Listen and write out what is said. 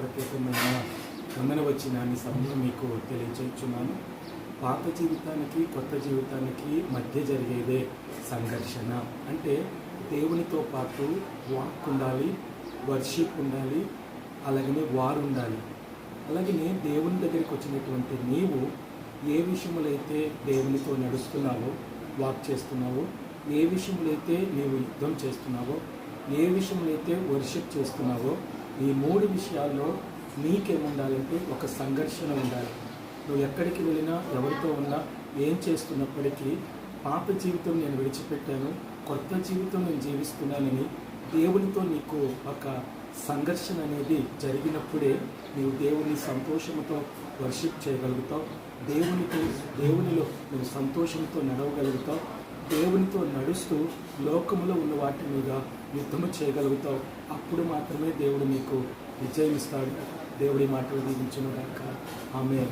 ప్రత్యేకమైన వందన వచ్చినాన్ని సమయం మీకు తెలియచేస్తున్నాను. పాత జీవితానికి కొత్త జీవితానికి మధ్య జరిగేదే సంఘర్షణ. అంటే దేవునితో పాటు వాక్ ఉండాలి వర్షిప్ ఉండాలి అలాగనే వారు ఉండాలి. అలాగనే దేవుని దగ్గరికి వచ్చినటువంటి నీవు ఏ విషయములైతే దేవునితో నడుస్తున్నావో వాక్ చేస్తున్నావో ఏ విషయములైతే నీవు యుద్ధం చేస్తున్నావో ఏ విషయములైతే వర్షిప్ చేస్తున్నావో ఈ మూడు విషయాల్లో నీకేముండాలంటే ఒక సంఘర్షణ ఉండాలి. నువ్వు ఎక్కడికి వెళ్ళినా ఎవరితో ఉన్నా ఏం చేస్తున్నప్పటికీ పాప జీవితం నేను విడిచిపెట్టాను కొత్త జీవితం నేను జీవిస్తున్నానని దేవునితో నీకు ఒక సంఘర్షణ అనేది జరిగినప్పుడే నీవు దేవుని సంతోషంతో వర్షిప్ చేయగలుగుతావు. దేవునితో దేవునిలో నువ్వు సంతోషంతో నడవగలుగుతావు. దేవునితో నడుస్తూ లోకములో ఉన్న వాటి మీద యుద్ధము చేయగలుగుతావు. అప్పుడు మాత్రమే దేవుడు నీకు విజయం ఇస్తాడు దేవుడి మాటలు దీవించిన దాకా ఆమె